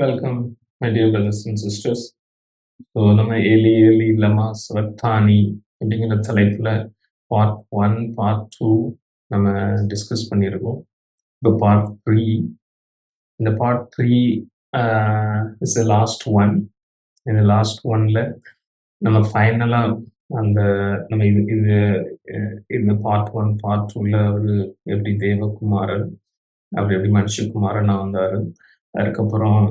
Welcome my dear brothers and sisters so நம்ம ஏலி ஏலி லமா ஸ்வத்தானி அப்படிங்கிற தலைப்பில் பார்ட் ஒன் பார்ட் டூ நம்ம டிஸ்கஸ் பண்ணியிருக்கோம். இப்போ பார்ட் த்ரீ இந்த part three is the last one இந்த லாஸ்ட் ஒன்ல நம்ம ஃபைனலாக அந்த நம்ம இது இது இந்த பார்ட் ஒன் பார்ட் டூவில் அவர் எப்படி தேவகுமாரன் அவர் எப்படி மனுஷகுமாரன் வந்தார். அதுக்கப்புறம்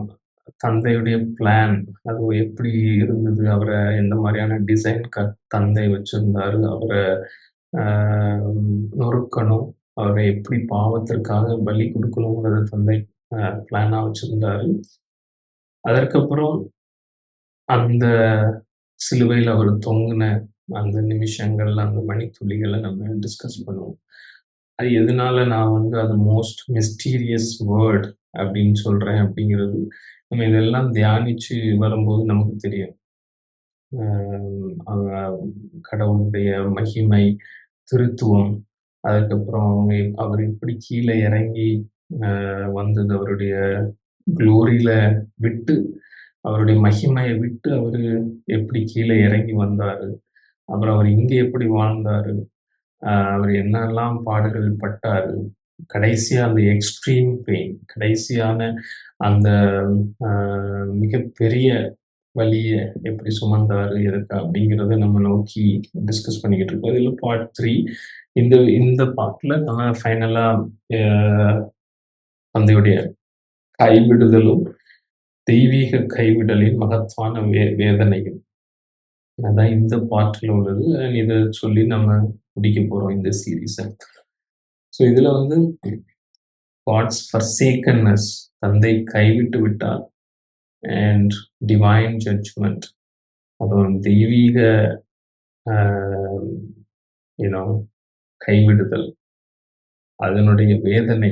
தந்தையுடைய பிளான் அது எப்படி இருந்தது? அவரை எந்த மாதிரியான டிசைன் க தந்தை வச்சிருந்தாரு? அவரை ஆஹ், நொறுக்கணும். அவரை எப்படி பாவத்திற்காக பலி கொடுக்கணுங்கிறத தந்தை பிளானாக வச்சிருந்தாரு. அதற்கப்புறம் அந்த சிலுவையில் அவர் தொங்குன அந்த நிமிஷங்கள் அந்த மணித்துளிகளை நம்ம டிஸ்கஸ் பண்ணுவோம். அது எதனால நான் வந்து அது மோஸ்ட் மிஸ்டீரியஸ் வேர்ட் அப்படின்னு சொல்றேன் அப்படிங்கிறது நம்ம இதெல்லாம் தியானிச்சு வரும்போது நமக்கு தெரியும். கடவுளுடைய மகிமை திருத்துவம் அதுக்கப்புறம் அவங்க அவர் இப்படி கீழே இறங்கி வந்தது அவருடைய குளோரியில விட்டு அவருடைய மகிமையை விட்டு அவர் எப்படி கீழே இறங்கி வந்தாரு அப்புறம் அவர் இங்க எப்படி வாழ்ந்தாரு அவர் என்னெல்லாம் பாடுகள் பட்டாரு கடைசியா அந்த எக்ஸ்ட்ரீம் பெயின் கடைசியான அந்த ஆஹ் மிகப்பெரிய வழியை எப்படி சுமந்தார் எதுக்கு அப்படிங்கிறத நம்ம நோக்கி டிஸ்கஸ் பண்ணிக்கிட்டு இருக்கோம். இதில் பார்ட் த்ரீ இந்த இந்த பார்ட்டில் நம்ம ஃபைனலாக தந்தையுடைய கைவிடுதலும் தெய்வீக கைவிடலின் மகத்தான வே வேதனையும். அதான் இந்த பார்ட்டில் உள்ளது. இதை சொல்லி நம்ம முடிக்க போகிறோம் இந்த சீரீஸை ஸோ இதுல வந்து காட்ஸ் ஃபர்சேக்கன்னஸ் தந்தை கைவிட்டு விட்டார். அண்ட் டிவைன் ஜட்ஜ்மெண்ட் அப்புறம் தெய்வீக யூனோ கைவிடுதல். அதனுடைய வேதனை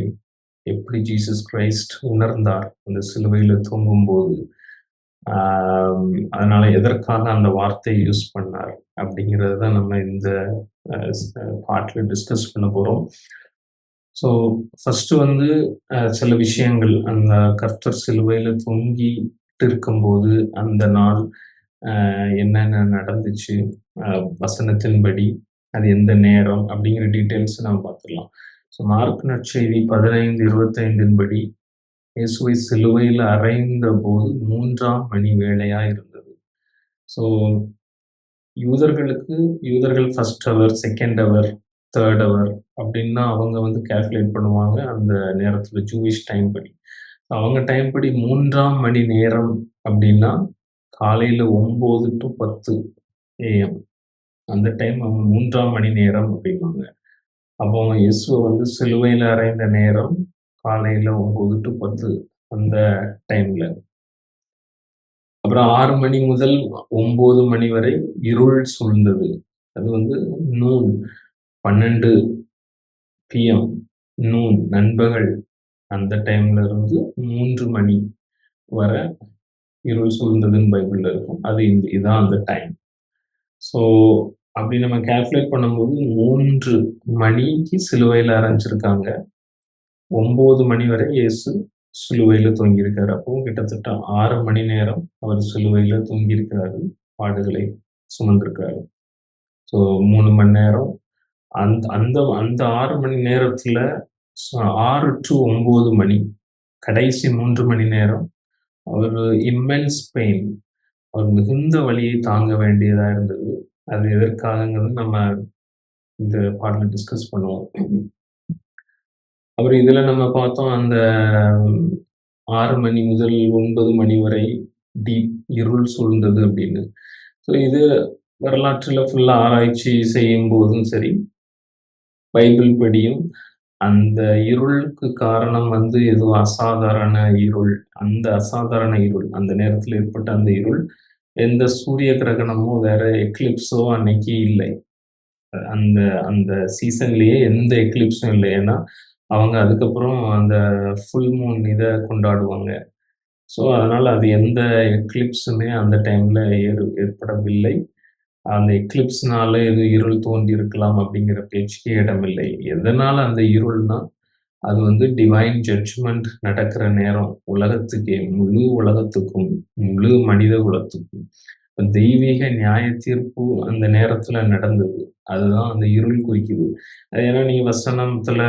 எப்படி ஜீசஸ் கிரைஸ்ட் உணர்ந்தார் அந்த சிலுவையில தூங்கும்போது. ஆம், அதனால எதற்காக அந்த வார்த்தையை யூஸ் பண்ணார் அப்படிங்கிறது தான் நம்ம இந்த பாட்டில் டிஸ்கஸ் பண்ண போறோம். ஸோ ஃபஸ்ட்டு வந்து சில விஷயங்கள். அந்த கர்த்தர் சிலுவையில் தொங்கிட்டு இருக்கும்போது அந்த நாள் என்னென்ன நடந்துச்சு வசனத்தின்படி அது எந்த நேரம் அப்படிங்கிற டீட்டெயில்ஸ் நம்ம பார்த்துடலாம். ஸோ மார்க் நற்செய்தி பதினைந்து இருபத்தைந்தின் படி இயேசுவை சிலுவையில் அறைந்த போது மூன்றாம் மணி வேலையாக இருந்தது. ஸோ யூதர்களுக்கு யூதர்கள் ஃபர்ஸ்ட் அவர் செகண்ட் அவர் தேர்ட் அவர் அப்படின்னா அவங்க வந்து கால்குலேட் பண்ணுவாங்க அந்த நேரத்தில் ஜூவிஷ் டைம் படி. அவங்க டைம் படி மூன்றாம் மணி நேரம் அப்படின்னா காலையில் ஒம்பது டு பத்து ஏஎம் அந்த டைம் அவங்க மூன்றாம் மணி நேரம் அப்படிம்பாங்க. அப்போ இயேசுவை வந்து சிலுவையில் அறைந்த நேரம் காலையில் ஒம்பது டு பத்து அந்த டைமில் அப்புறம் ஆறு மணி முதல் ஒம்பது மணி வரை இருள் சூழ்ந்தது. அது வந்து நூல் பன்னெண்டு பிஎம் நூன் நண்பகல். அந்த டைம்ல இருந்து மூன்று மணி வர இருள் சூழ்ந்ததுன்னு பைபிள்ல இருக்கும். அது இந்த இதுதான் அந்த டைம் ஸோ அப்படி நம்ம கால்குலேட் பண்ணும்போது மூன்று மணிக்கு சிலுவையில் அரைஞ்சிருக்காங்க ஒன்பது மணி வரை இயேசு சிலுவையில் தொங்கியிருக்காரு. அப்போ கிட்டத்தட்ட ஆறு மணி நேரம் அவர் சிலுவையில தொங்கியிருக்கிறாரு. பாடுகளை சுமந்திருக்காரு ஸோ மூணு மணி நேரம் அந்த அந்த அந்த ஆறு மணி நேரத்துல ஆறு டு ஒன்பது மணி கடைசி மூன்று மணி நேரம் அவர் இம்மென்ஸ் பெயின் அவர் மிகுந்த வழியை தாங்க வேண்டியதா இருந்தது. அது எதற்காகங்கிறது நம்ம இந்த பாட்டில் டிஸ்கஸ் பண்ணுவோம். அப்புறம் இதில் நம்ம பார்த்தோம் அந்த ஆறு மணி முதல் ஒன்பது மணி வரை டீப் இருள் சூழ்ந்தது அப்படின்னு. ஸோ இது வரலாற்றில் ஃபுல்லாக ஆராய்ச்சி செய்யும் போதும் சரி பைபிள் படியும். அந்த இருளுக்கு காரணம் வந்து எதுவும் அசாதாரண இருள். அந்த அசாதாரண இருள். அந்த நேரத்தில் ஏற்பட்ட அந்த இருள். எந்த சூரிய கிரகணமோ வேற எக்லிப்ஸோ அன்னைக்கு இல்லை. அந்த அந்த சீசன்லேயே எந்த எக்லிப்ஸும் இல்லை. ஏன்னா அவங்க அதுக்கப்புறம் அந்த ஃபுல் மூன் இதை கொண்டாடுவாங்க. ஸோ அதனால் அது எந்த எக்லிப்ஸுமே அந்த டைமில் ஏறு ஏற்படவில்லை. அந்த எக்லிப்ஸ்னால எதுவும் இருள் தோன்றி இருக்கலாம் அப்படிங்கிற பேச்சுக்கே இடமில்லை. எதனால அந்த இருள்னா அது வந்து டிவைன் ஜட்ஜ்மெண்ட் நடக்கிற நேரம் உலகத்துக்கே முழு உலகத்துக்கும் முழு மனித குலத்துக்கும். தெய்வீக நியாய தீர்ப்பு அந்த நேரத்துல நடந்தது. அதுதான் அந்த இருள் குறிக்குது. அது ஏன்னா நீங்க வசனத்துல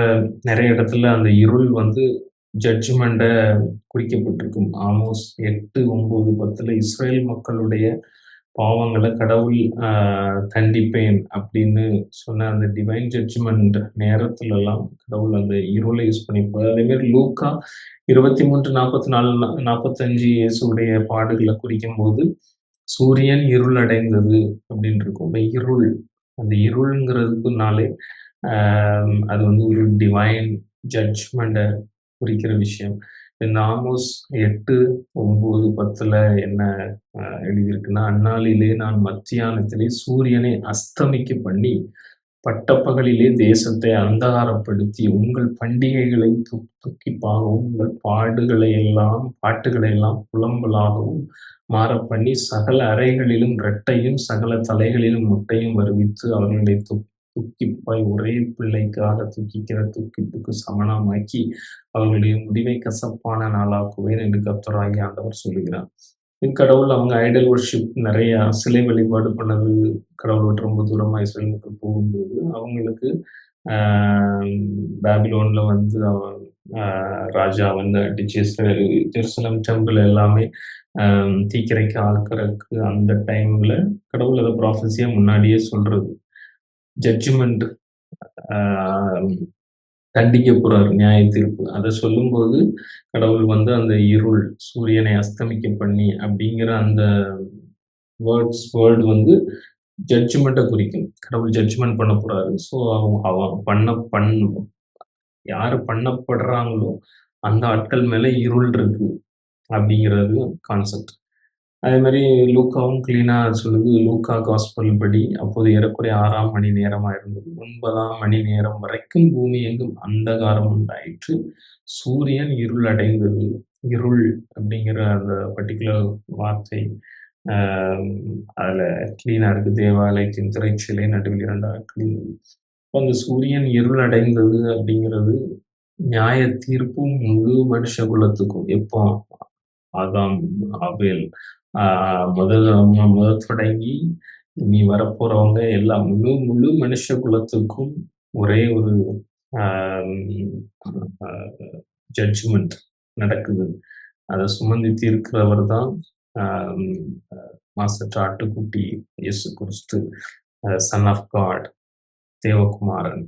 நிறைய இடத்துல அந்த இருள் வந்து ஜட்ஜ்மெண்ட்டை குறிக்கப்பட்டிருக்கும். ஆமோஸ் எட்டு ஒன்பது பத்துல இஸ்ரேல் மக்களுடைய பாவங்களை கடவுள் தண்டிப்பேன் அப்படின்னு சொன்ன அந்த டிவைன் ஜட்ஜ்மெண்ட் நேரத்துல எல்லாம் கடவுள் அந்த இருளை யூஸ் பண்ணிப்பார் அதே மாதிரி லூக்கா இருபத்தி மூன்று நாற்பத்தி நாலு நாற்பத்தஞ்சு இயேசுடைய பாடுகளை குறிக்கும் போது சூரியன் இருள் அடைந்தது அப்படின்னு இருக்கும். இந்த இருள் அந்த இருள்ங்கிறதுக்குனாலே அது வந்து ஒரு டிவைன் ஜட்ஜ்மெண்ட்டை குறிக்கிற விஷயம். இந்த ஆமோஸ் எட்டு ஒன்பது பத்துல என்ன எழுதியிருக்குன்னா அந்நாளிலே நான் மத்தியானத்திலே சூரியனை அஸ்தமிக்க பண்ணி பட்டப்பகலிலே தேசத்தை அந்தகாரப்படுத்தி உங்கள் பண்டிகைகளை து- துக்கிப்பாகவும் உங்கள் பாடுகளை எல்லாம் பாட்டுகளை எல்லாம் புலம்பலாகவும் மாற பண்ணி சகல அறைகளிலும் இரட்டையும் சகல தலைகளிலும் முட்டையும் வருவித்து அவர்களை து துக்கிப்பாய் ஒரே பிள்ளைக்காக துக்கிக்கிற துக்கிப்புக்கு சமணமாக்கி அவர்களுடைய முடிவை கசப்பான நாளாக்குவேன் என்று கர்த்தராகி ஆண்டவர் சொல்லுகிறார். இக்கடவுள் அவங்க ஐடல் ஒர்ஷிப் நிறைய சிலை வழிபாடு பண்ணது கடவுள் ரொம்ப தூரமாக இஸ்ரேல் மக்கள் போகும்போது அவங்களுக்கு பேபிலோனில் வந்து அவன் ராஜா வந்து அடிச்சு ஜெருசலம் டெம்பிள் எல்லாமே ஆஹ், தீக்கிரைக்கு ஆக்கிறதுக்கு அந்த டைம்ல கடவுள் அதை ப்ராஃபஸியா முன்னாடியே சொல்றது. ஜட்ஜ்மெண்ட் தண்டிக்க போறாரு நியாய தீர்ப்பு. அதை சொல்லும்போது கடவுள் வந்து அந்த இருள் சூரியனை அஸ்தமிக்க பண்ணி அப்படிங்கிற அந்த வேர்ட்ஸ் வேர்டு வந்து ஜட்ஜ்மெண்ட்டை குறிக்கும். கடவுள் ஜட்ஜ்மெண்ட் பண்ண போறாரு. ஸோ அவங்க அவன் பண்ண பண்ண யாரு பண்ணப்படுறாங்களோ அந்த ஆட்கள் மேலே இருள் இருக்கு அப்படிங்கிறது கான்செப்ட் அதே மாதிரி லூக்காவும் கிளீனா சொல்லுது. லூக்கா காஸ்பல் படி அப்போது ஏறக்குறைய ஆறாம் மணி நேரமா இருந்தது ஒன்பதாம் மணி நேரம் வரைக்கும் பூமி எங்கும் அந்தகாரம் உண்டாயிற்று. சூரியன் இருள் அடைந்தது இருள் அப்படிங்கிற அந்த பர்டிகுலர் வார்த்தை ஆஹ் அதுல கிளீனா இருக்கு. தேவாலயத்தின் திரைச்சிலை நடுவில் இரண்டாக இப்போ அந்த சூரியன் இருள் அடைந்தது அப்படிங்கிறது நியாய தீர்ப்பும் முழு மனுஷ குலத்துக்கும் எப்போ ஆதாம் ஆபேல். முதல் முதல் தொடங்கி இனி வரப்போறவங்க எல்லாம் முழு முழு மனுஷ குலத்துக்கும் ஒரே ஒரு ஜட்ஜ்மெண்ட் நடக்குது. அதை சுமந்தி தீர்க்கிறவர் தான் மாஸ்டர் ஆட்டுக்குட்டி இயேசு கிறிஸ்து சன் ஆஃப் காட் தேவகுமாரன்.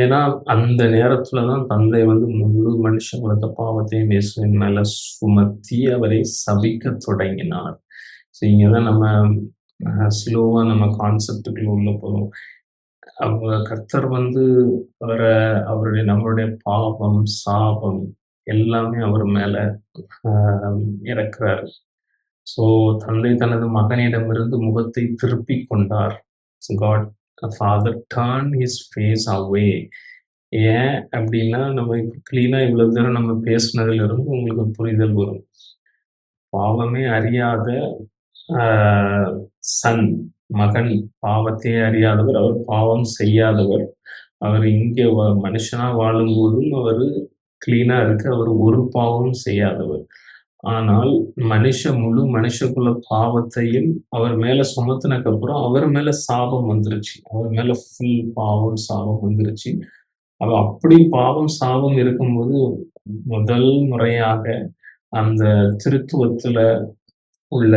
ஏன்னா அந்த நேரத்துல தான் தந்தை வந்து முழு மனுஷ குலத்த பாவத்தையும் இயேசுவின் மேல சுமத்தி அவரை சபிக்க தொடங்கினார். ஸோ இங்கதான் நம்ம ஸ்லோவா நம்ம கான்செப்டுக்குள்ள உள்ள போறோம். அவங்க கர்த்தர் வந்து அவரை அவருடைய நம்மளுடைய பாவம் சாபம் எல்லாமே அவர் மேல இறக்குறாரு. ஸோ தந்தை தனது மகனிடமிருந்து முகத்தை திருப்பி கொண்டார். God father turn his face away ஏன் அப்படின்னா நம்ம இப்போ கிளீனாக இவ்வளோ தூரம் நம்ம பேசுனதுல இருந்து உங்களுக்கு புரிதல் வரும். பாவமே அறியாத சன் மகன் பாவத்தையே அறியாதவர் அவர் பாவம் செய்யாதவர். அவர் இங்கே மனுஷனாக மனுஷனா வாழும்போதும் அவர் கிளீனா இருக்கு அவர் ஒரு பாவமும் செய்யாதவர். ஆனால் மனுஷ முழு மனுஷகுல பாவத்தையும் அவர் மேல சுமத்தினக்கு அப்புறம் அவர் மேல சாபம் வந்துருச்சு. அவர் மேல ஃபுல் பாவம் சாபம் வந்துருச்சு. அவ அப்படி பாவம் சாபம் இருக்கும்போது முதல் முறையாக அந்த திருத்துவத்துல உள்ள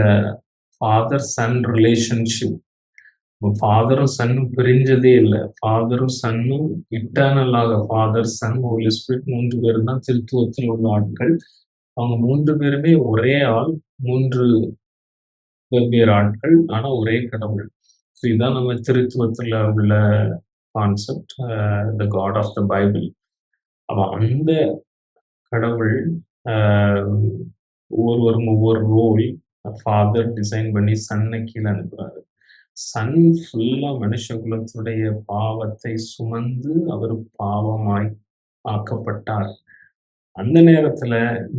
ஃபாதர் சன் ரிலேஷன்ஷிப் ஃபாதரும் சன்னும் பிரிஞ்சதே இல்லை. ஃபாதரும் சன்னும் இட்டர்னலாக ஃபாதர் சன் ஹோலி ஸ்பிரிட் மூன்று பேரும் தான் திருத்துவத்தில் உள்ள ஆட்கள். அவங்க மூன்று பேருமே ஒரே ஆள் மூன்று வெவ்வேறு ஆட்கள் ஆனா ஒரே கடவுள். ஸோ இதுதான் நம்ம திருத்துவத்தில் உள்ள concept the God of the Bible அப்ப அந்த கடவுள் uh, ஒவ்வொருவரும் ஒவ்வொரு ரோல் ஃபாதர் டிசைன் பண்ணி சன்னை கீழே அனுப்புறாரு. சன் ஃபுல்லா மனுஷ குலத்துடைய பாவத்தை சுமந்து அவர் பாவமாய் ஆக்கப்பட்டார். அந்த நேரத்துல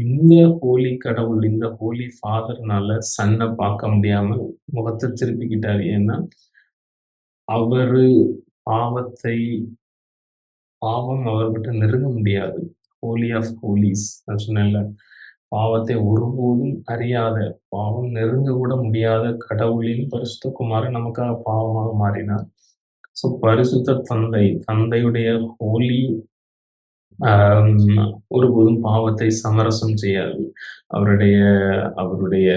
இந்த ஹோலி கடவுள் இந்த ஹோலி ஃபாதர்னால சன்னை பார்க்க முடியாம முகத்தை திருப்பிக்கிட்டாரு ஏன்னா அவரு பாவத்தை பாவம் அவர்கிட்ட நெருங்க முடியாது. ஹோலி ஆஃப் ஹோலிஸ் நான் சொன்னேன்ல. பாவத்தை ஒருபோதும் அறியாத, பாவம் நெருங்க கூட முடியாத கடவுளின் பரிசுத்த குமாரன் நமக்காக பாவமாக மாறினார். ஸோ பரிசுத்த தந்தை, தந்தையுடைய ஹோலி ஆம், ஒருபோதும் பாவத்தை சமரசம் செய்யாது. அவருடைய அவருடைய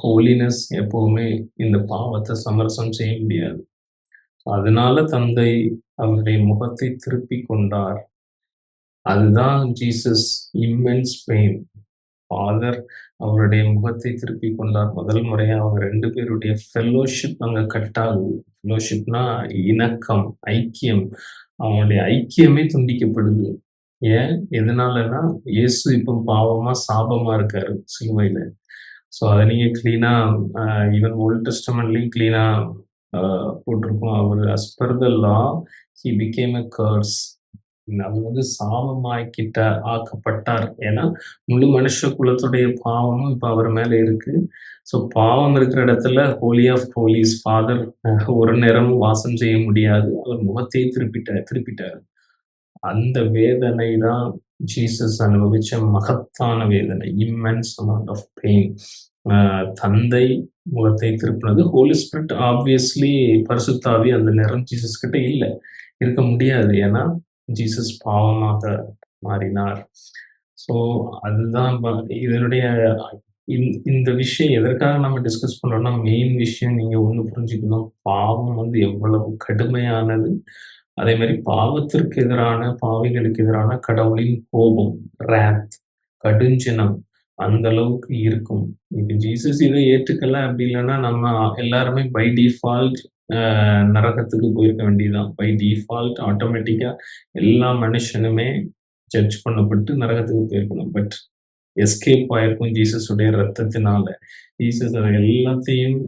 ஹோலினஸ் எப்பவுமே இந்த பாவத்தை சமரசம் செய்ய முடியாது. அதனால தந்தை அவருடைய முகத்தை திருப்பிக் கொண்டார். அதுதான் ஜீசஸ் இம்மென்ஸ் பெயின். ஃபாதர் அவருடைய முகத்தை திருப்பிக் கொண்டார். முதல் முறையா அவங்க 2 பேருடைய ஃபெல்லோஷிப் அங்க கட் ஆகுது. ஃபெல்லோஷிப்னா இணக்கம், ஐக்கியம். அவங்களுடைய ஐக்கியமே துண்டிக்கப்படுது. ஏன்? எதனாலன்னா, இயேசு இப்ப பாவமா, சாபமா இருக்காரு சிலுவையில. ஸோ அத நீங்க கிளீனா அ ஈவன் ஓல்ட் டெஸ்டமெண்ட்லயும் கிளீனா அ போட்டிருக்கும். அவரு as per the law he became a curse. அது வந்து சாபமாக்கிட்ட ஆக்கப்பட்டார். ஏன்னா, முழு மனுஷ குலத்துடைய பாவமும் இப்ப அவர் மேல இருக்கு. ஸோ பாவம் இருக்கிற இடத்துல ஹோலி ஆஃப் ஹோலிஸ் ஃபாதர் ஒரு நேரமும் வாசம் செய்ய முடியாது. அவர் முகத்தையே திருப்பிட்டார் திருப்பிட்டார் அந்த வேதனை தான் ஜீசஸ் அனுபவிச்ச மகத்தான வேதனை. Immense amount of pain. தந்தை முகத்தை திருப்பினது. ஹோலி ஸ்பிரிட் ஆப்வியஸ்லி பரிசுத்தாவி அந்த நேரம் ஜீசஸ் கிட்ட இல்லை இருக்க முடியாது. ஏன்னா, ஜீசஸ் பாவமாக மாறினார். ஸோ அதுதான் இதனுடைய இந்த விஷயம் எதற்காக நம்ம டிஸ்கஸ் பண்றோம்னா, மெயின் விஷயம் நீங்க ஒன்று புரிஞ்சுக்கணும். பாவம் வந்து எவ்வளவு கடுமையானது. அதே மாதிரி பாவத்திற்கு எதிரான, பாவிகளுக்கு எதிரான கடவுளின் கோபம், ரேத் கடுஞ்சனம் அந்த அளவுக்கு இருக்கும். இப்போ ஜீசஸ் இதை ஏற்றுக்கல அப்படி இல்லைன்னா நம்ம எல்லாருமே பை டிஃபால்ட் நரகத்துக்கு போயிருக்க வேண்டியதுதான். பை டிஃபால்ட் ஆட்டோமேட்டிக்காக எல்லா மனுஷனுமே ஜட்ஜ் பண்ணப்பட்டு நரகத்துக்கு போயிருக்கணும். பட் எஸ்கேப் ஆயிருக்கும் ஜீசஸுடைய ரத்தத்தினால. ஜீசஸ் எல்லாத்தையும்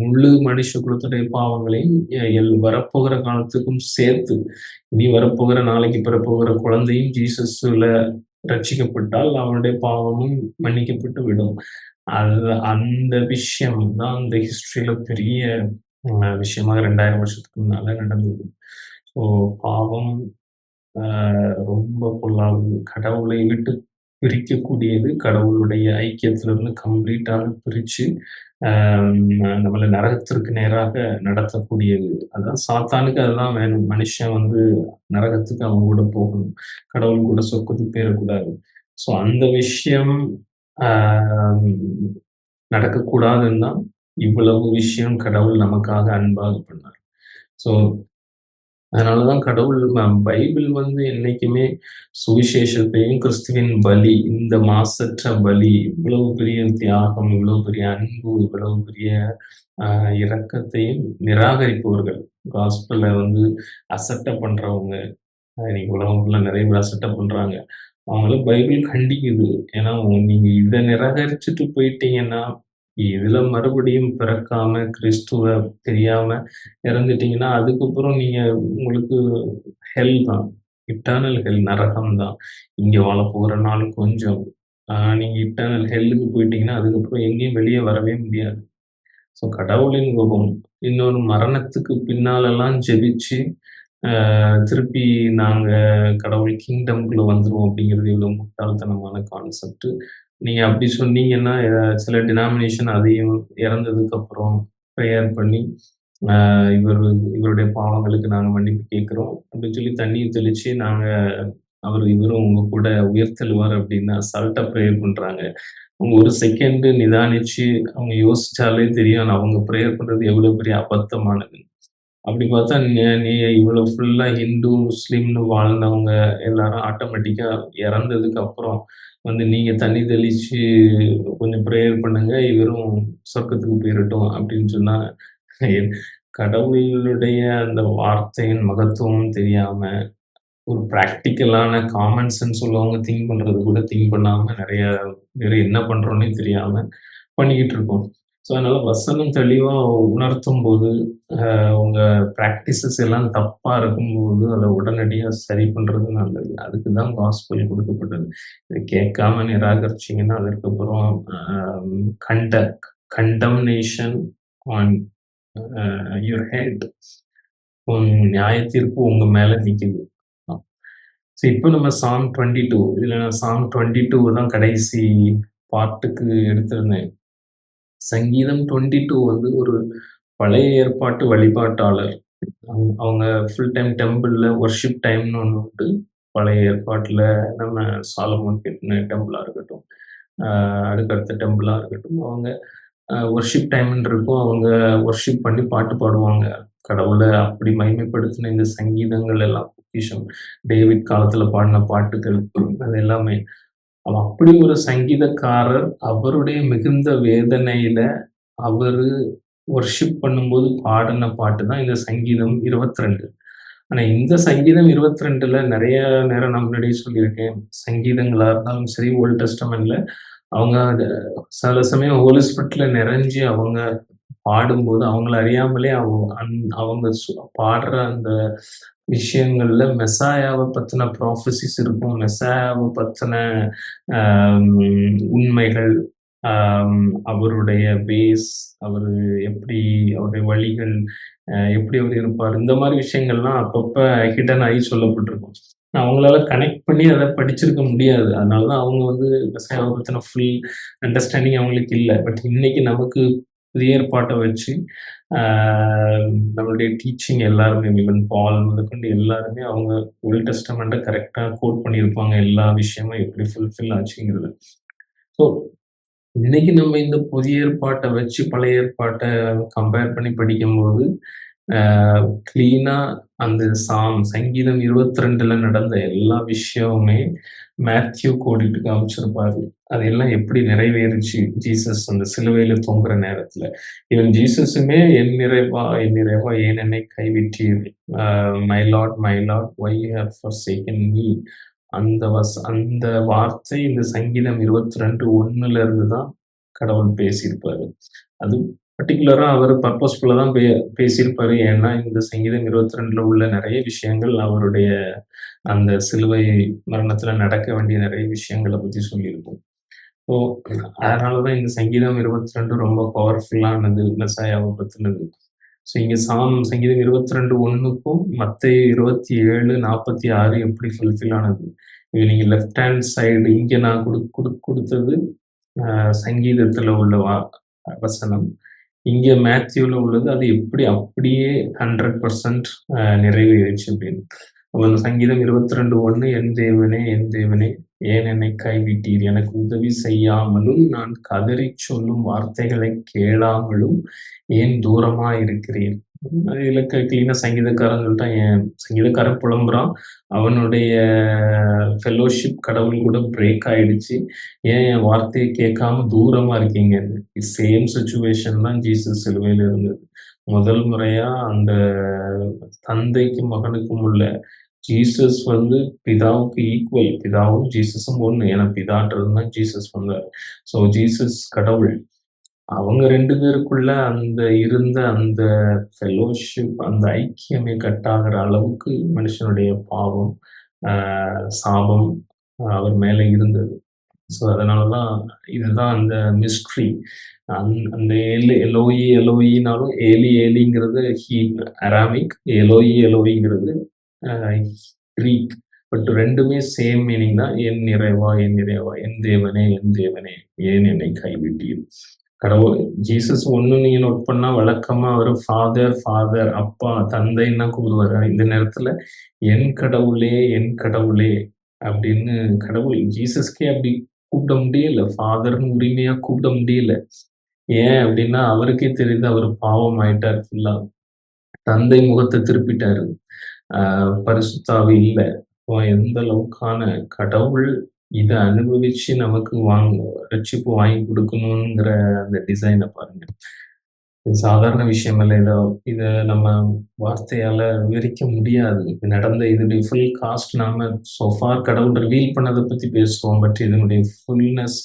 முழு மனுஷ குலத்துடைய பாவங்களையும் எல் வரப்போகிற காலத்துக்கும் சேர்த்து, இனி வரப்போகிற நாளைக்கு பிறப்போகிற குழந்தையும் ஜீசஸ்ல ரட்சிக்கப்பட்டால் அவனுடைய பாவமும் மன்னிக்கப்பட்டு விடும். அது அந்த விஷயம் தான் அந்த ஹிஸ்டரியில பெரிய விஷயமாக ரெண்டாயிரம் வருஷத்துக்கு முன்னால நடந்தது. ஸோ பாவம் ரொம்ப பொல்லாது கடவுளை விட்டு பிரிக்கக்கூடியது. கடவுளுடைய ஐக்கியத்திலிருந்து கம்ப்ளீட்டாக பிரித்து நம்மளை நரகத்திற்கு நேராக நடத்தக்கூடியது. அதான் சாத்தானுக்கு அதுதான் வேணும். மனுஷன் வந்து நரகத்துக்கு அவங்க கூட போகணும். கடவுள் கூட சொர்க்கத்துக்கு பேரக்கூடாது ஸோ அந்த விஷயம் நடக்கக்கூடாதுன்னா நடக்கக்கூடாதுன்னு தான் இவ்வளவு விஷயம் கடவுள் நமக்காக அன்பாக பண்ணார். ஸோ அதனால தான் கடவுள் பைபிள் வந்து என்னைக்குமே சுவிசேஷத்தையும், கிறிஸ்துவின் பலி, இந்த மாசற்ற பலி, இவ்வளவு பெரிய தியாகம், இவ்வளவு பெரிய அன்பு, இவ்வளவு பெரிய அ இரக்கத்தையும் நிராகரிப்பவர்கள், காஸ்பெல்ல வந்து அசட்டை பண்றவங்க, இன்னைக்கு உலகம் ஃபுல்லாக நிறைய பேர் அசட்டை பண்றாங்க. அவங்கள பைபிள் கண்டிக்குது. ஏன்னா, நீங்க இதை நிராகரிச்சுட்டு போயிட்டீங்கன்னா, இதுல மறுபடியும் பிறக்காம, கிறிஸ்துவ தெரியாம இறந்துட்டீங்கன்னா, அதுக்கப்புறம் நீங்க உங்களுக்கு ஹெல் தான். இட்டர்னல் ஹெல் நரகம் தான். இங்க வாழப்போகிற நாள் கொஞ்சம். நீங்கள் நீங்க இட்டர்னல் ஹெல்லுக்கு போயிட்டீங்கன்னா, அதுக்கப்புறம் எங்கேயும் வெளியே வரவே முடியாது. ஸோ கடவுளின் கோபம். இன்னொரு மரணத்துக்கு பின்னாலெல்லாம் ஜெபிச்சு, திருப்பி நாங்கள் கடவுள் கிங்டம்குள்ளே வந்துடுவோம் அப்படிங்கிறது இவ்வளோ முட்டாள்தனமான கான்செப்ட். நீங்க அப்படி சொன்னீங்கன்னா, சில டினாமினேஷன் அதையும் இறந்ததுக்கப்புறம் ப்ரேயர் பண்ணி, இவர் இவருடைய பாவங்களுக்கு நாங்கள் மன்னிப்பு கேட்குறோம் அப்படின்னு சொல்லி தண்ணியை தெளிச்சு, நாங்க அவர் இவரும் உங்க கூட உயிர்த்தெழுவார் அப்படின்னு அசால்ட்டா ப்ரேயர் பண்றாங்க. அவங்க ஒரு செகண்ட் நிதானிச்சு, அவங்க யோசிச்சாலே தெரியும் அவங்க ப்ரேயர் பண்றது எவ்வளவு பெரிய அபத்தமானது அப்படி பார்த்தா நீ நீ இவ்வளோ ஃபுல்லா ஹிந்து, முஸ்லீம்னு வாழ்ந்தவங்க எல்லாரும் ஆட்டோமேட்டிக்கா இறந்ததுக்கு அப்புறம் வந்து நீங்க தண்ணி தெளிச்சு கொஞ்சம் பிரேயர் பண்ணுங்க, இவரும் சொர்க்கத்துக்கு போயிரட்டும் அப்படின்னு சொன்னா, கடவுளுடைய அந்த வார்த்தையின் மகத்துவம் தெரியாம, ஒரு பிராக்டிகலான காமன் சென்ஸ் உள்ளவங்க திங்க் பண்றது கூட திங்க் பண்ணாம நெறைய பேரு என்ன பண்றோன்னே தெரியாம பண்ணிக்கிட்டு இருக்கோம். ஸோ அதனால வசனம் தெளிவாக உணர்த்தும் போது உங்க ப்ராக்டிசஸ் எல்லாம் தப்பா இருக்கும்போது, அதை உடனடியாக சரி பண்றது நல்லது. அதுக்கு தான் காஸ்பெல் கொடுக்கப்பட்டது. இதை கேட்காம நிராகரிச்சிங்கன்னா அதற்கப்புறம் கண்ட condemnation on uh your head. உன் நியாய தீர்ப்பு உங்க மேல நிக்குது. ஸோ இப்போ நம்ம சாம் 22 இதுல நான் சாம் 22 தான் கடைசி பார்ட்டுக்கு எடுத்திருந்தேன். சங்கீதம் 22 வந்து ஒரு பழைய ஏற்பாட்டு வழிபாட்டாளர். அவங்க அவங்க ஃபுல் டைம் டெம்பிள்ல ஒர்ஷிப் டைம்னு ஒன்று உண்டு. பழைய ஏற்பாட்டில் நம்ம சாலமோன் கட்டின டெம்பிளாக இருக்கட்டும், அடுக்கடுத்த டெம்பிளாக இருக்கட்டும், அவங்க ஒர்ஷிப் டைம்னு இருக்கும். அவங்க ஒர்ஷிப் பண்ணி பாட்டு பாடுவாங்க. கடவுளை அப்படி மகிமைப்படுத்தின இந்த சங்கீதங்கள் எல்லாம் பொக்கிஷம். டேவிட் காலத்தில் பாடின பாட்டுகள் அது எல்லாமே. அப்படி ஒரு சங்கீதக்காரர், அவருடைய மிகுந்த வேதனையில அவரு ஒர்ஷிப் பண்ணும்போது பாடின பாட்டு தான் இந்த சங்கீதம் 22. ஆனா இந்த சங்கீதம் இருபத்திரண்டுல நிறைய நேரம் நான் முன்னாடியே சொல்லியிருக்கேன். சங்கீதங்களா இருந்தாலும் சரி, ஓல்ட் டெஸ்டமெண்ட்ல அவங்க சில சமயம் ஹோலி ஸ்பிரிட்ல நிறைஞ்சு அவங்க பாடும்போது, அவங்கள அறியாமலே அவங்க அந் அவங்க சு பாடுற அந்த விஷயங்கள்ல மெசாயாவை பற்றின ப்ராஃபசிஸ் இருக்கும். மெசாயாவை பற்றின உண்மைகள், அவருடைய பேஸ் அவர் எப்படி அவருடைய வழிகள், எப்படி அவர் இருப்பார், இந்த மாதிரி விஷயங்கள்லாம் அப்பப்போ ஹிடன் ஆகி சொல்லப்பட்டிருக்கும். அவங்களால கனெக்ட் பண்ணி அதை படிச்சிருக்க முடியாது. அதனால தான் அவங்க வந்து மெசாயாவ பற்றின ஃபுல் அண்டர்ஸ்டாண்டிங் அவங்களுக்கு இல்லை பட் இன்னைக்கு நமக்கு புதிய ஏற்பாட்டை வச்சு, நம்மளுடைய டீச்சிங் எல்லாருமே ஈவன் பால் முதற்கொண்டு எல்லாருமே அவங்க ஓல்ட் டெஸ்டமெண்ட்டை கரெக்டாக கோட் பண்ணியிருப்பாங்க. எல்லா விஷயமும் எப்படி ஃபுல்ஃபில் ஆச்சுங்கிறது. ஸோ இன்னைக்கு நம்ம இந்த புதிய ஏற்பாட்டை வச்சு பழைய ஏற்பாட்டை கம்பேர் பண்ணி படிக்கும்போது, அ கிளீனா அந்த சாம் சங்கீதம் 22ல நடந்த எல்லா விஷயமுமே மேத்யூ கோடிட்டு காமிச்சிருப்பாரு. அதெல்லாம் எப்படி நிறைவேறுச்சு ஜீசஸ் அந்த சிலுவையில தொங்குற நேரத்துல. இவன் ஜீசஸுமே "என் நிறைவா, என் நிறைவா ஏன் என்னை கைவிட்டீர்? My lord my lord why you forsaken me?" அந்த வஸ் அந்த வார்த்தை இந்த சங்கீதம் 22:1ல இருந்து தான் கடவுள் பேசியிருப்பாரு. அது பர்டிகுலராக அவர் பர்பஸ்ஃபுல்லாக தான் பே பேசியிருப்பாரு. ஏன்னா, இந்த சங்கீதம் 22ல உள்ள நிறைய விஷயங்கள் அவருடைய அந்த சிலுவை மரணத்தில் நடக்க வேண்டிய நிறைய விஷயங்களை பற்றி சொல்லியிருக்கும். ஸோ அதனால தான் இந்த சங்கீதம் 22 ரொம்ப பவர்ஃபுல்லானது. மெசாயாவை பற்றினது ஸோ இங்கே சாம் சங்கீதம் இருபத்தி ரெண்டு ஒன்றுக்கும் மற்ற இருபத்தி ஏழு நாற்பத்தி ஆறு எப்படி ஃபுல்ஃபில் ஆனது. இது நீங்கள் லெஃப்ட் ஹேண்ட் சைடு இங்கே நான் கொடு கொடு கொடுத்தது சங்கீதத்தில் உள்ள வா வசனம். இங்கே மேத்யூவில் உள்ளது அது எப்படி அப்படியே ஹண்ட்ரட் பர்சன்ட் நிறைவேறிச்சு அப்படின்னு. சங்கீதம் இருபத்தி ரெண்டு ஒன்று "என் தேவனே, என் தேவனே ஏன் என்னை கைவிட்டீர்? எனக்கு உதவி செய்யாமலும், நான் கதறிச் சொல்லும் வார்த்தைகளை கேளாமலும் ஏன் தூரமாயிருக்கிறீர்?" இருக்கிறேன் இலக்க கிளீன சங்கீதக்காரன் சொல்லிட்டான். என் சங்கீதக்காரன் புலம்புறான். அவனுடைய ஃபெல்லோஷிப் கடவுள் கூட பிரேக் ஆயிடுச்சு. ஏன் என் வார்த்தையை கேட்காம தூரமா இருக்கீங்கன்னு. சேம் சுச்சுவேஷன் தான் ஜீசஸ் சிலுவையில இருந்தது. முதல் முறையா அந்த தந்தைக்கும் மகனுக்கும் உள்ள ஜீசஸ் வந்து பிதாவுக்கு ஈக்குவல். பிதாவும் ஜீசஸும் ஒன்று ஏன்னா பிதான்றது தான் ஜீசஸ் வந்தார் ஸோ ஜீசஸ் கடவுள். அவங்க 2 பேருக்குள்ள அந்த இருந்த அந்த ஃபெல்லோஷிப் அந்த ஐக்கியமே கட் அளவுக்கு மனுஷனுடைய பாவம், அ சாபம் அவர் மேல இருந்தது. ஸோ அதனால தான் இதுதான் அந்த மிஸ்ட்ரி. அந் அந்த எல் எலோயி எலோயினாலும் ஏலி ஏலிங்கிறது ஹீ அராமிக். எலோயி எலோயிங்கிறது அ கிரீக். பட் 2மே சேம் மீனிங் தான். என் இறைவா, என் இறைவா, என் தேவனே, என் தேவனே ஏன் என்னை கைவிட்டீர்? கடவுள் ஜீசஸ் ஒண்ணு நீங்க நோட் பண்ணா வழக்கமா அவர் ஃபாதர், ஃபாதர் அப்பா, தந்தைன்னா தான் கூப்பிடுவாரு. இந்த நேரத்துல என் கடவுளே, என் கடவுளே அப்படின்னு கடவுள் ஜீசஸ்க்கே அப்படி கூப்பிட முடியல. ஃபாதர்னு உரிமையா கூப்பிட முடியல. ஏன் அப்படின்னா, அவருக்கே தெரியுது அவரு பாவம் ஆயிட்டார் ஃபுல்லா. தந்தை முகத்தை திருப்பிட்டாரு. ஆஹ் பரிசுத்தாவே இல்ல. எந்த அளவுக்கான கடவுள் இத அனுபவிச்சு நமக்கு வாங்க ரட்சிப்பு வாங்கி குடுக்கணுங்கிற அந்த டிசைன பாருங்க. இது சாதாரண விஷயம் இல்ல. இத இத நம்ம வார்த்தையால விவரிக்க முடியாது. நடந்த இதனுடைய ஃபுல் காஸ்ட் நாம சோ ஃபார் கடவுள் ரிவீல் பண்ணத பத்தி பேசுவோம். பட் இதனுடைய ஃபுல்னஸ்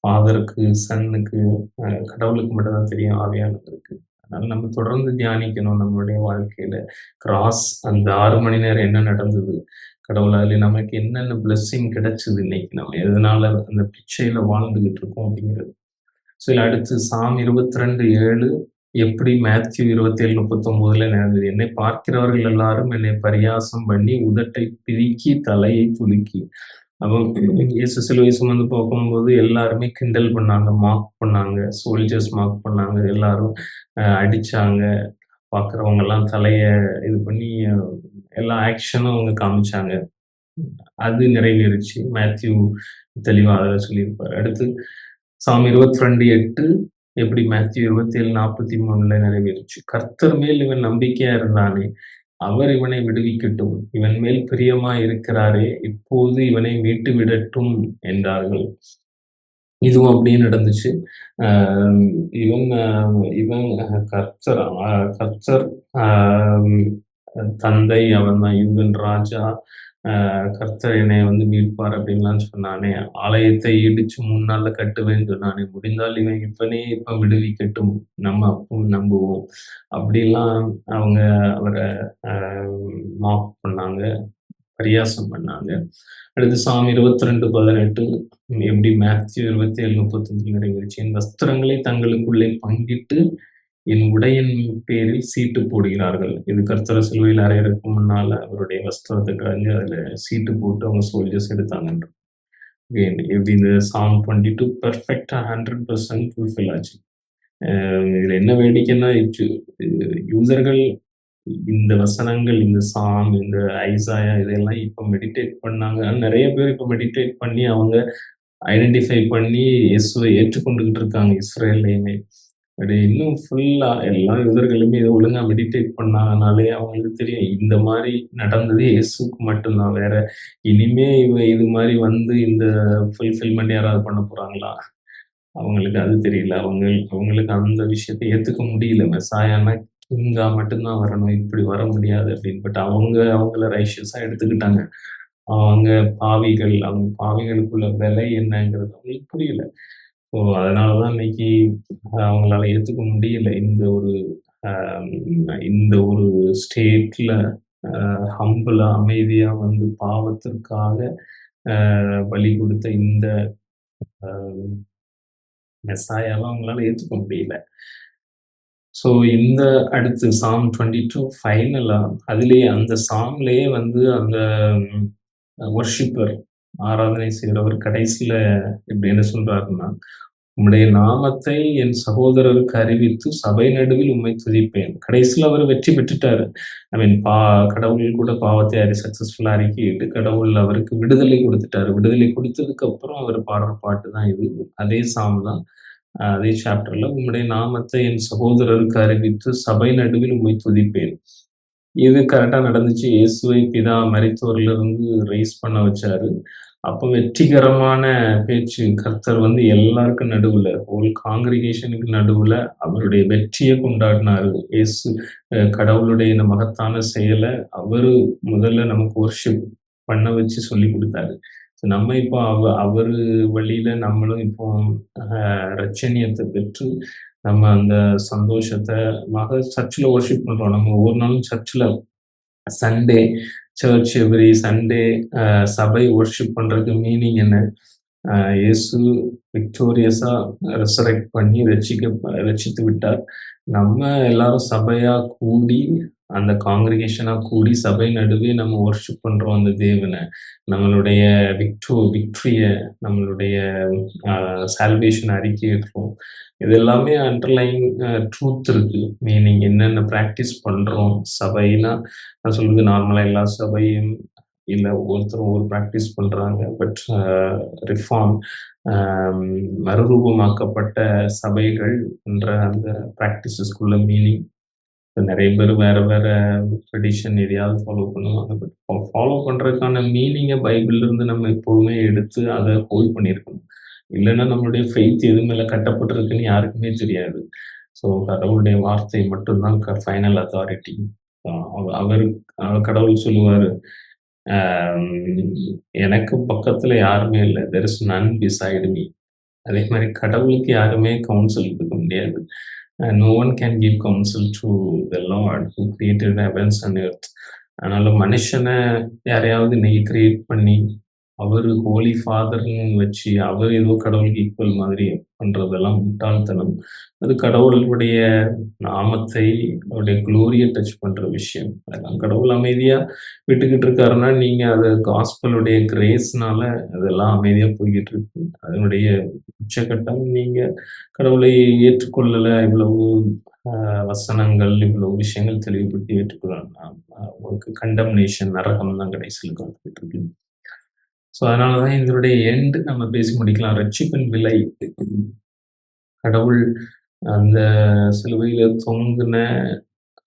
ஃபாதருக்கு, சன்னுக்கு, அ கடவுளுக்கு மட்டும் தான் தெரியும். ஆவியானவருக்கு. அதனால நம்ம தொடர்ந்து தியானிக்கணும் நம்மளுடைய வாழ்க்கையில. கிராஸ் அந்த ஆறு மணி நேரம் என்ன நடந்தது? கடவுளாலே நமக்கு என்னென்ன பிளெஸ்ஸிங் கிடைச்சது இன்னைக்கு? நம்ம எதனால அந்த பிச்சையில வாழ்ந்துகிட்டு இருக்கோம் அப்படிங்கிறது. ஸோ இதுல அடுத்து சாம் 22:7 எப்படி மேத்யூ 27:39ல நடந்தது. என்னை பார்க்கிறவர்கள் எல்லாரும் என்னை பரியாசம் பண்ணி, உதட்டை பிரிக்கி தலையை துலுக்கி அப்போ இயேசு சிலுவை சுமந்து போகும்போது எல்லாருமே கிண்டல் பண்ணாங்க, மார்க் பண்ணாங்க, சோல்ஜர்ஸ் மார்க் பண்ணாங்க, எல்லாரும் அடிச்சாங்க பார்க்குறவங்க எல்லாம் தலைய இது பண்ணி எல்லா ஆக்ஷனும் அவங்க காமிச்சாங்க. அது நிறைவேறிச்சு மேத்யூ தெளிவாக அதில் சொல்லியிருப்பாரு. அடுத்து சாமி இருபத்தி ரெண்டு எட்டு எப்படி மேத்யூ 27:43ல நிறைவேறுச்சு. கர்த்தர் மேல் இவன் நம்பிக்கையா இருந்தானே, அவர் இவனை விடுவிக்கட்டும். இவன் மேல் பிரியமா இருக்கிறாரே, இப்போது இவனை மீட்டு விடட்டும் என்றார்கள். இதுவும் அப்படியே நடந்துச்சு. அ இவன் இவன் கர்ச்சர் கர்ச்சர் கர்த்தர் தந்தை அவன் தான் யூதன் ராஜா. கர்த்தர் என்னை வந்து மீட்பார் அப்படின்லாம் சொன்னானே. ஆலயத்தை இடிச்சு முன்னால கட்டுவேன் சொன்னானே. முடிந்தால் இவன் இப்பனே இப்ப விடுவிக்கட்டும். நம்ம அப்பவும் நம்புவோம். அப்படிலாம் அவங்க அவரை மாப் பண்ணாங்க. பரியாசம் பண்ணாங்க. அடுத்து சாம் 22:18 எப்படி மேத்யூ 27:35 நிறைவேறுச்சு. என் வஸ்திரங்களை தங்களுக்குள்ளே பங்கிட்டு, என் உடையின் பேரில் சீட்டு போடுகிறார்கள். இது கர்த்தர சிலுவையில் அறையறதுக்கு முன்னால அவருடைய வஸ்திரத்த அதில் சீட்டு போட்டு அவங்க சோல்ஜர்ஸ் எடுத்தாங்கன்ற again எப்படி இந்த சாம் 22 பெர்ஃபெக்ட்டா 100% ஃபுல்ஃபில் ஆச்சு. இதுல என்ன வேடிக்கைன்னா, யூசர்கள் இந்த வசனங்கள், இந்த சாம், இந்த ஐசாயா இதெல்லாம் இப்ப மெடிடேட் பண்ணாங்க. நிறைய பேர் இப்ப மெடிடேட் பண்ணி அவங்க ஐடென்டிஃபை பண்ணி எஸ்வை ஏற்றுக்கொண்டுகிட்டு இருக்காங்க இஸ்ரேல்லையுமே பட் இன்னும் ஃபுல்லா எல்லா யூதர்களுமே இதை ஒழுங்கா மெடிடேட் பண்ணாங்கனாலே அவங்களுக்கு தெரியும். இந்த மாதிரி நடந்தது இயேசுக்கு மட்டும்தான் வேற இனிமே இவ இது மாதிரி வந்து இந்த ஃபுல்ஃபில்மெண்ட் யாராவது பண்ண போறாங்களா? அவங்களுக்கு அது தெரியல. அவங்க அவங்களுக்கு அந்த விஷயத்த ஏத்துக்க முடியல. மெசாயான்னா இங்கா மட்டும்தான் வரணும். இப்படி வர முடியாது அப்படின்னு. பட் அவங்க அவங்கள ரைஷியஸாக எடுத்துக்கிட்டாங்க. அவங்க பாவிகள். அவங்க பாவிகளுக்குள்ள விலை என்னங்கிறது அவங்களுக்கு புரியல. ஸோ அதனால தான் இன்னைக்கு அவங்களால ஏற்றுக்க முடியல. இந்த ஒரு இந்த ஒரு ஸ்டேட்டில் ஹம்பிளாக அமைதியாக வந்து பாவத்திற்காக வழி பலி கொடுத்த இந்த அ அவங்களால ஏற்றுக்க முடியல. ஸோ இந்த அடுத்து சாம் 22 ஃபைனலா அதிலேயே அந்த சாங்லேயே வந்து அந்த ஒர்ஷிப்பர் ஆராதனை செய்கிறவர் கடைசியில் இப்படி என்ன சொல்றாருன்னா, உம்முடைய நாமத்தை என் சகோதரருக்கு அறிவித்து சபை நடுவில் உண்மை துதிப்பேன். கடைசியில் அவர் வெற்றி பெற்றுட்டாரு. ஐ மீன் பா கடவுள் கூட பாவத்தை அறி சக்சஸ்ஃபுல்லாக அறிக்கையிட்டு கடவுள் அவருக்கு விடுதலை கொடுத்துட்டாரு விடுதலை கொடுத்ததுக்கு அப்புறம் அவர் பாடுற பாட்டு தான் இது. அதே சாம் தான். அதே சாப்டர்ல உம்முடைய நாமத்தை என் சகோதரருக்கு அறிவித்து சபை நடுவில் உண்மை துதிப்பேன். இது கரெக்டாக நடந்துச்சு. இயேசுவை பிதா மரித்தோரிலிருந்து ரைஸ் பண்ண வச்சாரு. அப்போ வெற்றிகரமான பேச்சு. கர்த்தர் வந்து எல்லாருக்கும் நடுவில் ஹோல் காங்கிரிகேஷனுக்கு நடுவில் அவருடைய வெற்றியை கொண்டாடினாரு. இயேசு கடவுளுடைய இந்த மகத்தான செயலை அவரு முதல்ல நமக்கு ஒர்ஷிப் பண்ண வச்சு சொல்லிக் கொடுத்தாரு. நம்ம இப்போ அவ அவரு வழியில நம்மளும் இப்போ ரச்சனியத்தை பெற்று, நம்ம அந்த சந்தோஷத்தை மக சர்ச்சில் ஒர்ஷிப் பண்ணுறோம் நம்ம ஒவ்வொரு நாளும் சர்ச்சில் சண்டே சர்ச் எவ்ரி சண்டே சபை ஒர்ஷிப் பண்றதுக்கு மீனிங் என்ன? இயேசு விக்டோரியஸா ரெசரெக்ட் பண்ணி ரட்சிக்க ரட்சித்து விட்டார். நம்ம எல்லாரும் சபையா கூடி, அந்த காங்கிரிகேஷனாக கூடி சபை நடுவே நம்ம ஒர்ஷிப் பண்றோம் அந்த தேவனை நம்மளுடைய விக்டோ விக்ட்ரியை நம்மளுடைய சால்வேஷன் அறிக்கையிடுறோம். இது எல்லாமே அண்டர்லைன் ட்ரூத் இருக்கு. மீனிங் என்னென்ன ப்ராக்டிஸ் பண்ணுறோம் சபைனா நான் சொல்லுது நார்மலாக எல்லா சபையும் இல்லை ஒருத்தர் ஒரு ப்ராக்டிஸ் பண்றாங்க. பட் ரிஃபார்ம் மறுரூபமாக்கப்பட்ட சபைகள் என்ற அந்த ப்ராக்டிஸஸ்க்குள்ள மீனிங் நிறைய பேர் வேற வேற ட்ரெடிஷன் எதையாவது ஃபாலோ பண்ணுவாங்க. பட் ஃபாலோ பண்றதுக்கான மீனிங்கை பைபிள்ல இருந்து நம்ம எப்போதுமே எடுத்து அதை ஹோல்ட் பண்ணியிருக்கணும். இல்லைன்னா நம்மளுடைய ஃபெய்த் எது மேலே கட்டப்பட்டிருக்குன்னு யாருக்குமே தெரியாது. ஸோ கடவுளுடைய வார்த்தை மட்டும்தான் க ஃபைனல் அத்தாரிட்டி. அவர் கடவுள் சொல்லுவார் அ எனக்கு பக்கத்துல யாருமே இல்ல. There is none beside me. அதே மாரி கடவுளுக்கு யாருமே கவுன்சில் குடுக்க முடியாது. அ no one can give counsel to the Lord who created heavens and earth. அதனால மனுஷன யாரையாவது இன்னைக்கு கிரியேட் பண்ணி அவர் ஹோலி ஃபாதர்னு வச்சு, அவர் ஏதோ கடவுளுக்கு ஈக்குவல் மாதிரி பண்றதெல்லாம் முட்டாள்தனம். அது கடவுளுடைய நாமத்தை, அவருடைய குளோரிய டச் பண்ற விஷயம். அதெல்லாம் கடவுள் அமைதியா விட்டுக்கிட்டு இருக்காருன்னா, நீங்க அது காஸ்பலுடைய கிரேஸ்னால அதெல்லாம் அமைதியாக போய்கிட்டு இருக்கு. அதனுடைய உச்சகட்டம் நீங்க கடவுளை ஏற்றுக்கொள்ளல, இவ்வளவு வசனங்கள், இவ்வளவு விஷயங்கள் தெளிவுபடுத்தி ஏற்றுக்கொள்ளலாம் உங்களுக்கு கண்டம்னேஷன் நரகம் தான் கடைசியில் காத்துக்கிட்டு இருக்கு. ஸோ அதனால தான் இதனுடைய எண்ட் நம்ம பேசி முடிக்கலாம். ரட்சிப்பின் விலை. கடவுள் அந்த சிலுவையில தொங்குன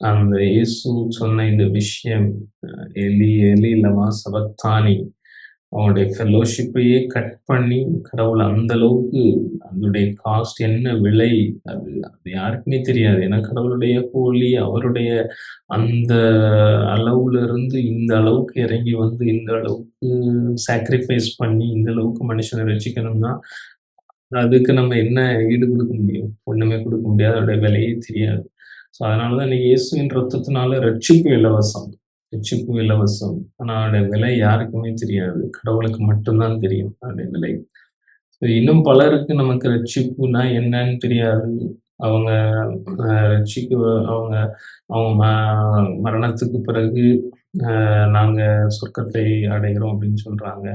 அந்த இயேசு சொன்ன இந்த விஷயம், எலி எலி லமா சபத்தானி அவனுடைய ஃபெல்லோஷிப்பையே கட் பண்ணி, கடவுள் அந்த அளவுக்கு அதனுடைய காஸ்ட் என்ன விலை அது அது யாருக்குமே தெரியாது. ஏன்னா கடவுளுடைய கூலி அவருடைய அந்த அளவுல இருந்து இந்த அளவுக்கு இறங்கி வந்து, இந்த அளவுக்கு சாக்ரிஃபைஸ் பண்ணி, இந்த அளவுக்கு மனுஷனை ரசிக்கணும்னா அதுக்கு நம்ம என்ன ஈடு கொடுக்க முடியும்? ஒண்ணுமே கொடுக்க முடியாது. அதோட விலையே தெரியாது. ஸோ அதனால தான் இன்னைக்கு இயேசுவின் ரத்தத்தினால ரட்சிப்பு இலவசம். ரட்சிப்பு இலவசம். ஆனா அதோட விலை யாருக்குமே தெரியாது. கடவுளுக்கு மட்டும்தான் தெரியும் அதோட விலை. ஸோ இன்னும் பலருக்கு நமக்கு ரட்சிப்புனா என்னன்னு தெரியாது. அவங்க ரட்சிக்கு அவங்க அவங்க ம மரணத்துக்கு பிறகு நாங்கள் நாங்க சொர்க்கத்தை அடைகிறோம் அப்படின்னு சொல்றாங்க.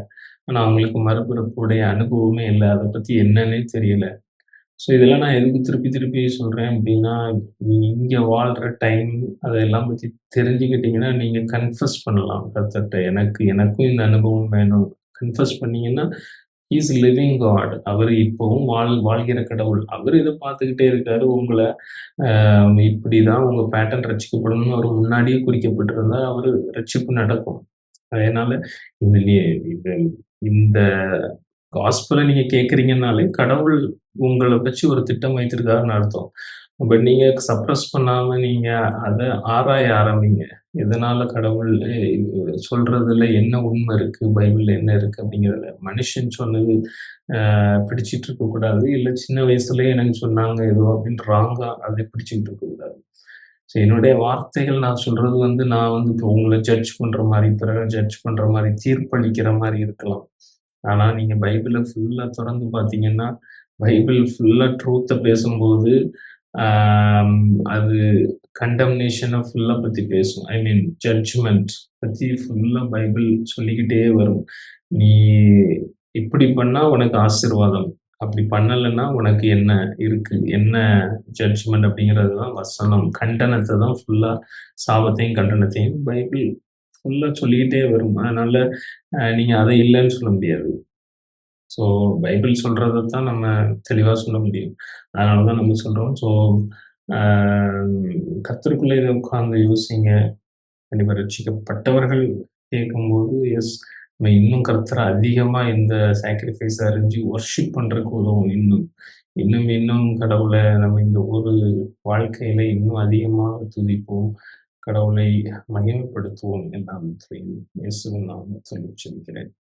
ஆனா அவங்களுக்கு மறுபிறப்புடைய அனுபவமே இல்லை அதை பத்தி என்னன்னே தெரியல. ஸோ இதெல்லாம் நான் எதுக்கு திருப்பி திருப்பி சொல்கிறேன் அப்படின்னா, நீங்கள் இங்கே வாழ்கிற டைம் அதெல்லாம் பற்றி தெரிஞ்சுக்கிட்டீங்கன்னா, நீங்கள் கன்ஃபஸ் பண்ணலாம் கத்தட்ட எனக்கு எனக்கும் இந்த அனுபவம் வேணும். கன்ஃபஸ் பண்ணீங்கன்னா, இஸ் லிவிங் காட். அவர் இப்போவும் வாழ் வாழ்கிற கடவுள். அவர் இதை பார்த்துக்கிட்டே இருக்காரு. உங்களை இப்படி தான் உங்கள் பேட்டர்ன் ரசிக்கப்படணும்னு அவர் முன்னாடியே குறிக்கப்பட்டிருந்தால் அவர் ரட்சிப்பு நடக்கும். அதனால இந்த இந்த இந்த நீங்கள் நீங்க கடவுள் உங்களை வச்சு ஒரு திட்டம் வைத்திருக்காருன்னு அர்த்தம். பட் நீங்க சப்ரஸ் பண்ணாம நீங்க அதை ஆராய ஆரம்பிங்க. எதனால கடவுள் எ சொல்றதுல என்ன உண்மை இருக்கு? பைபிள் என்ன இருக்கு? அப்படிங்கிறதுல மனுஷன் சொன்னது அ பிடிச்சிட்டு இருக்கக்கூடாது. இல்லை சின்ன வயசுலேயே எனக்கு சொன்னாங்க ஏதோ அப்படின்னு ராங்கா அதை பிடிச்சிட்டு இருக்கக்கூடாது. ஸோ என்னுடைய வார்த்தைகள் நான் சொல்றது வந்து நான் வந்து இப்போ உங்களை ஜட்ஜ் பண்ற மாதிரி பிறகு ஜட்ஜ் பண்ற மாதிரி தீர்ப்பளிக்கிற மாதிரி இருக்கலாம். ஆனா நீங்க பைபிளை ஃபுல்லா திறந்து பார்த்தீங்கன்னா, பைபிள் ஃபுல்லா ட்ரூத்த பேசும்போது, அது கண்டம்னேஷனை ஃபுல்லா பத்தி பேசும். ஐ மீன் ஜட்ஜ்மெண்ட் பத்தி ஃபுல்லா பைபிள் சொல்லிக்கிட்டே வரும். நீ இப்படி பண்ணா உனக்கு ஆசீர்வாதம். அப்படி பண்ணலைன்னா உனக்கு என்ன இருக்கு? என்ன ஜட்ஜ்மெண்ட் அப்படிங்கிறது தான் வசனம். கண்டனத்தை தான் ஃபுல்லா சாபத்தையும், கண்டனத்தையும் பைபிள் ஃபுல்லாக சொல்லிக்கிட்டே வரும். அதனால நீங்கள் நீங்க இல்லைன்னு சொல்ல முடியாது. ஸோ பைபிள் சொல்கிறத தான் நம்ம தெளிவாக சொல்ல முடியும். அதனால தான் நம்ம சொல்றோம். ஸோ அ இதை உட்கார்ந்து யோசிங்க. கண்டிப்பாக ரட்சிக்கப்பட்டவர்கள் கேட்கும்போது, எஸ் நம்ம இன்னும் கர்த்தர அதிகமாக இந்த சாக்ரிஃபைஸ் அறிஞ்சு ஒர்ஷிப் பண்ணுறதுக்கு உதவும் இன்னும். இன்னும் இன்னும் கடவுளை நம்ம இந்த ஒரு வாழ்க்கையில இன்னும் அதிகமாக துதிப்போம். கடவுளை மகிமைப்படுத்துவோம் என் நாமத்தில் இயேசுவின் நாமத்தில் உச்சரிக்கிறேன்